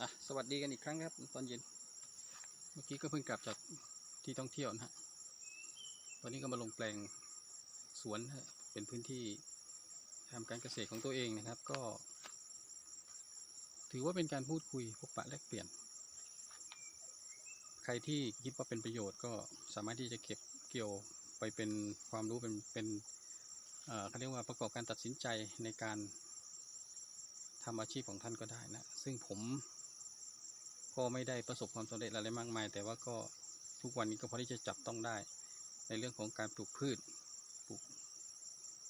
อะสวัสดีกันอีกครั้งครับตอนเย็น เมื่อกี้ก็เพิ่งกลับจากที่ท่องเที่ยวนะฮะตอนนี้ก็มาลงแปลงสวนฮะเป็นพื้นที่ทำการเกษตรของตัวเองนะครับ ก็ ถือว่าเป็นการพูดคุยพบปะแลกเปลี่ยน ใครที่คิดว่าเป็นประโยชน์ก็สามารถที่จะเก็บเกี่ยวไปเป็นความรู้เป็นเป็นเอ่อเขาเรียกว่าประกอบการตัดสินใจในการทำอาชีพของท่านก็ได้นะ ซึ่งผม ก็ไม่ได้ประสบความสำเร็จอะไรมากมาย แต่ว่าก็ทุกวันนี้ก็พอที่จะจับต้องได้ ในเรื่องของการปลูกพืชปลูก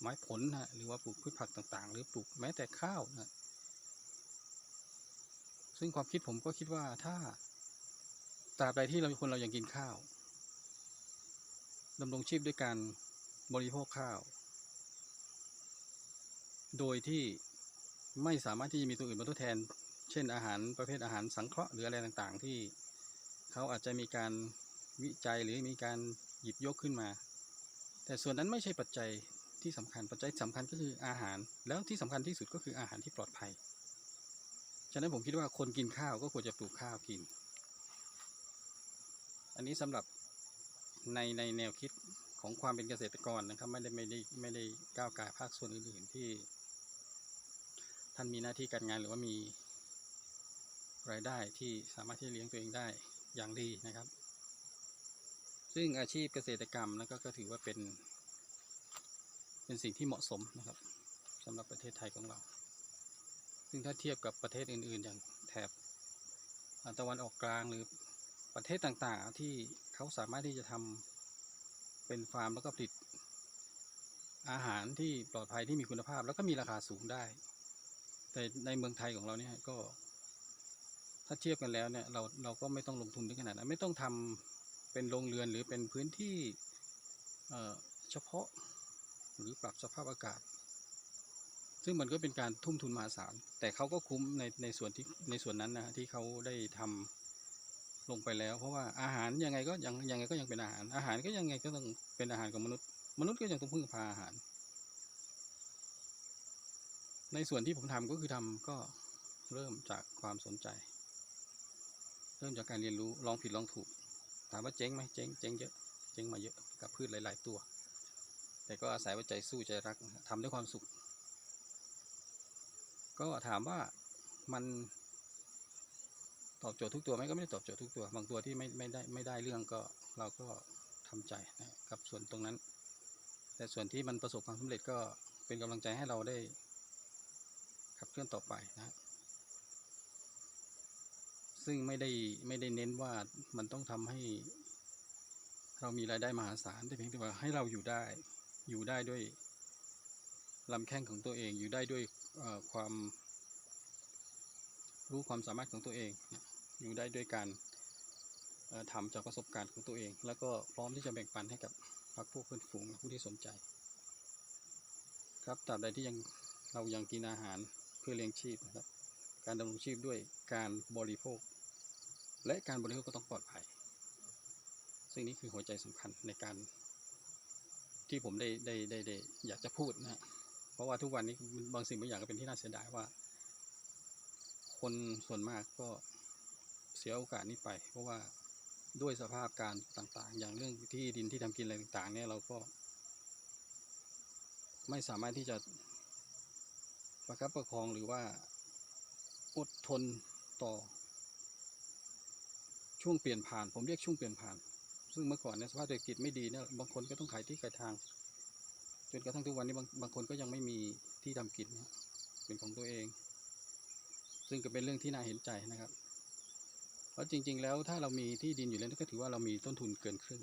ไม้ผลนะหรือว่าปลูกพืชผักต่างๆ หรือปลูกแม้แต่ข้าวนะซึ่งความคิดผมก็คิดว่าถ้าตราบใดที่เราคนเรายังกินข้าวดำรงชีพด้วยการบริโภคข้าว โดยที่ไม่สามารถที่จะมีตัวอื่นมาทดแทน เช่นอาหารประเภทอาหารสังเคราะห์หรืออะไรต่างๆ ที่เขาอาจจะมีการวิจัยหรือมีการหยิบยกขึ้นมา แต่ส่วนนั้นไม่ใช่ปัจจัยที่สำคัญปัจจัยสำคัญก็คืออาหาร แล้วที่สำคัญที่สุดก็คืออาหารที่ปลอดภัย ฉะนั้นผมคิดว่าคนกินข้าวก็ควรจะปลูกข้าวกิน อันนี้สำหรับในในแนวคิดของความเป็นเกษตรกรนะครับไม่ได้ไม่ได้ไม่ได้ก้าวไก่ายภาคส่วนอื่นๆที่ ท่านมีหน้าที่การงานหรือว่ามี รายได้ที่สามารถที่เลี้ยงตัวเองได้อย่างดีนะครับ ซึ่งอาชีพเกษตรกรรมนะก็ก็ถือว่าเป็น เป็นสิ่งที่เหมาะสมนะครับสำหรับประเทศไทยของเรา ซึ่งถ้าเทียบกับประเทศอื่น ๆ อย่างแถบตะวันออกกลางหรือประเทศต่างๆ ที่เขาสามารถที่จะทำเป็นฟาร์มแล้วก็ผลิต อาหารที่ปลอดภัยที่มีคุณภาพ แล้วก็มีราคาสูงได้ แต่ในเมืองไทยของเราเนี่ยก็ ถ้าเทียบกันแล้วเนี่ยเราเราก็ไม่ต้องลงทุนถึงขนาดนั้นไม่ต้องทำเป็นโรงเรือนหรือเป็นพื้นที่เฉพาะหรือปรับสภาพอากาศ ซึ่งมันก็เป็นการทุ่มทุนมหาศาลแต่เขาก็คุ้มในในส่วนที่ในส่วนนั้นนะที่เขาได้ทำลงไปแล้ว เพราะว่าอาหารยังไงก็ยังยังไงก็ยังเป็นอาหาร อาหารก็ยังไงก็ต้องเป็นอาหารของมนุษย์ มนุษย์ก็ยังต้องพึ่งพาอาหาร ในส่วนที่ผมทำก็คือทำก็เริ่มจากความสนใจ ริ่มจากการเรียนรู้ลองผิดลองถูก ถามว่าเจ๊งไหมเจ๊งเจ๊งเยอะเจ๊งมาเยอะกับพืชหลาย ๆ ตัว แต่ก็อาศัยว่าใจสู้ใจรักนะฮะทำด้วยความสุข ก็ถามว่ามันตอบโจทย์ทุกตัวไหมก็ไม่ได้ตอบโจทย์ทุกตัว บางตัวที่ไม่ไม่ได้ไม่ได้เรื่องก็เราก็ทำใจนะกับส่วนตรงนั้น แต่ส่วนที่มันประสบความสำเร็จก็เป็นกำลังใจให้เราได้ขับเคลื่อนต่อไปนะ ซึ่งไม่ได้ไม่ได้เน้นว่ามันต้องทำให้ เรามีรายได้มหาศาลแต่เพียงแต่ว่าให้เราอยู่ได้ อยู่ได้ด้วยลำแข้งของตัวเองอยู่ได้ด้วยความ รู้ความสามารถของตัวเอง อยู่ได้ด้วยการทำจากประสบการณ์ของตัวเอง แล้วก็พร้อมที่จะแบ่งปันให้กับพรรคพวกเพื่อนฝูงผู้ที่สนใจ ครับตราบใดที่ยังเรายังกินอาหารเพื่อเลี้ยงชีพนะครับ การดำรงชีพด้วยการบริโภค และการบริโภคก็ต้องปลอดภัย ซึ่งนี่คือหัวใจสำคัญในการ ที่ผมได้ได้ได้ได้อยากจะพูดนะเพราะว่าทุกวันนี้บางสิ่งบางอย่างก็เป็นที่น่าเสียดายว่า คนส่วนมากก็เสียโอกาสนี้ไป เพราะว่าด้วยสภาพการต่างๆ อย่างเรื่องที่ดินที่ทำกินอะไรต่าง ๆ เนี่ยเราก็ ไม่สามารถที่จะประคับประคองหรือว่าอดทนต่อ ช่วงเปลี่ยนผ่าน ผมเรียกช่วงเปลี่ยนผ่าน ซึ่งเมื่อก่อนเนี่ยสภาพเศรษฐกิจไม่ดีเนี่ยบางคนก็ต้องขายที่ขายทาง จนกระทั่งทุกวันนี้บางบางคนก็ยังไม่มีที่ทำกินนะเป็นของตัวเอง ซึ่งก็เป็นเรื่องที่น่าเห็นใจนะครับ เพราะจริง ๆ แล้วถ้าเรามีที่ดินอยู่แล้วก็ถือว่าเรามีต้นทุนเกินครึ่ง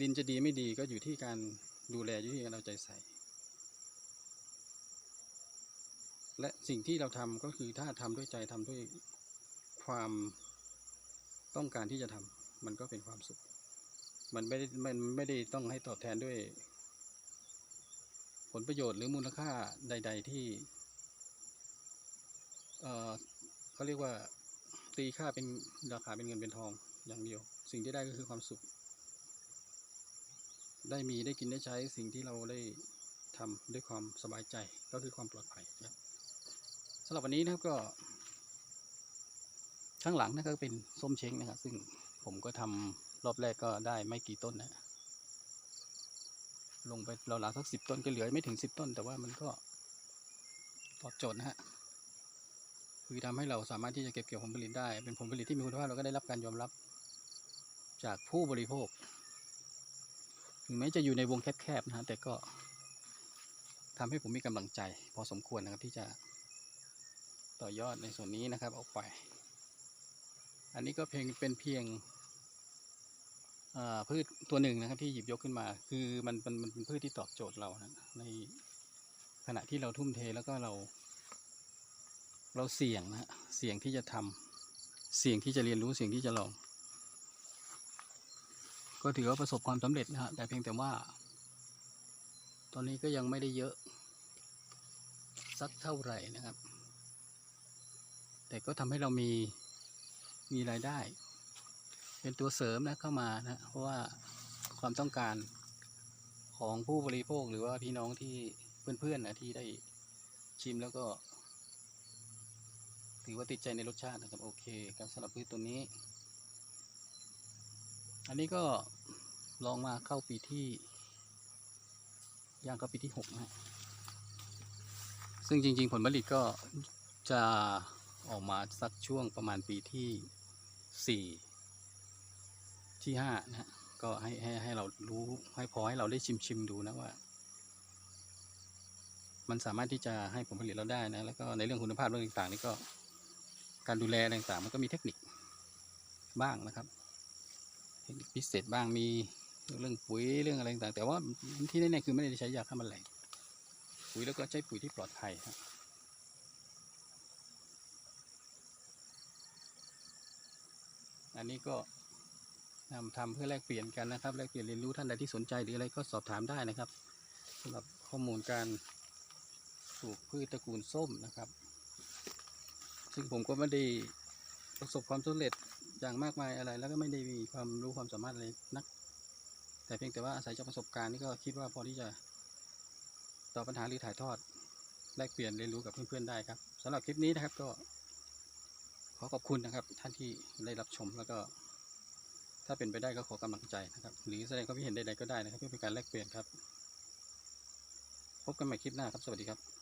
ดินจะดีไม่ดีก็อยู่ที่การดูแลอยู่ที่การเอาใจใส่ และสิ่งที่เราทำก็คือถ้าทำด้วยใจทำด้วย ความต้องการที่จะทำมันก็เป็นความสุข มันไม่ได้มันไม่ได้ต้องให้ตอบแทนด้วย ผลประโยชน์หรือมูลค่าใด ๆ ที่เอ่อเขาเรียกว่าตีค่าเป็นราคาเป็นเงินเป็นทองอย่างเดียว สิ่งที่ได้ก็คือความสุข ได้มีได้กินได้ใช้สิ่งที่เราได้ทำด้วยความสบายใจก็คือความปลอดภัยครับสำหรับวันนี้นะครับก็ ข้างหลังนะก็เป็นส้มเช้งนะครับ ซึ่งผมก็ทำรอบแรกก็ได้ไม่กี่ต้นนะลงไปเราวๆสักสิบต้นก็เหลือไม่ถึงสิบต้น แต่ว่ามันก็ตอบโจทย์นะฮะคือทำให้เราสามารถที่จะเก็บเกี่ยวผลผลิตได้ เป็นผลผลิตที่มีคุณภาพเราก็ได้รับการยอมรับจากผู้บริโภค ถึงแม้จะอยู่ในวงแคบๆนะฮะแต่ก็ทำให้ผมมีกำลังใจ พอสมควรนะครับที่จะต่อยอดในส่วนนี้นะครับออกไป อันนี้ก็เพียงเป็นเพียงพืชตัวหนึ่งนะครับที่หยิบยกขึ้นมา คือมันมันมันเป็นพืชที่ตอบโจทย์เรานะในขณะที่เราทุ่มเทแล้วก็เรา เราเสี่ยงนะเสี่ยงที่จะทำเสี่ยงที่จะเรียนรู้เสี่ยงที่จะลอง ก็ถือว่าประสบความสำเร็จนะฮะแต่เพียงแต่ว่า ตอนนี้ก็ยังไม่ได้เยอะ สักเท่าไหร่นะครับ แต่ก็ทำให้เรามี มีรายได้ เป็นตัวเสริมนะเข้ามานะเพราะว่าความต้องการของผู้บริโภคหรือว่าพี่น้องที่เพื่อนๆนะที่ได้ชิมแล้วก็ ถือว่าติดใจในรสชาตินะครับโอเคครับสำหรับพืชตัวนี้ อันนี้ก็ลองมาเข้าปีที่ย่างเข้าปีที่หกนะฮะซึ่งจริง ๆ ผลผลิตก็จะออกมาสักช่วงประมาณปีที่ สี่ที่ห้านะฮะก็ให้ให้ให้เรารู้ให้พอให้เราได้ชิมชิมดูนะว่า มันสามารถที่จะให้ผลผลิตเราได้นะ แล้วก็ในเรื่องคุณภาพเรื่องต่างๆนี่ก็ การดูแลต่างๆ มันก็มีเทคนิคบ้างนะครับ เทคนิคพิเศษบ้างมีเรื่องปุ๋ยเรื่องอะไรต่างๆแต่ว่าที่แน่ๆคือไม่ได้ใช้ยาฆ่าแมลงปุ๋ยแล้วก็ใช้ปุ๋ยที่ปลอดภัยครับ อันนี้ก็นำทำเพื่อแลกเปลี่ยนกันนะครับแลกเปลี่ยนเรียนรู้ท่านใดที่สนใจหรืออะไรก็สอบถามได้นะครับสำหรับข้อมูลการปลูกพืชตระกูลส้มนะครับ ซึ่งผมก็ไม่ได้ประสบความสำเร็จอย่างมากมายอะไร แล้วก็ไม่ได้มีความรู้ความสามารถอะไรนัก แต่เพียงแต่ว่าอาศัยจากประสบการณ์นี่ก็คิดว่าพอที่จะตอบปัญหาหรือถ่ายทอดแลกเปลี่ยนเรียนรู้กับเพื่อนๆได้ครับสำหรับคลิปนี้นะครับก็ อขอบคุณนะครับท่านที่ได้รับชมแล้วก็ ถ้าเป็นไปได้ก็ขอกำลังใจนะครับ หรือแสดงความคิดเห็นใดๆก็ได้นะครับเพื่อเป็นการแลกเปลี่ยนครับ พบกันใหม่คลิปหน้าครับ สวัสดีครับ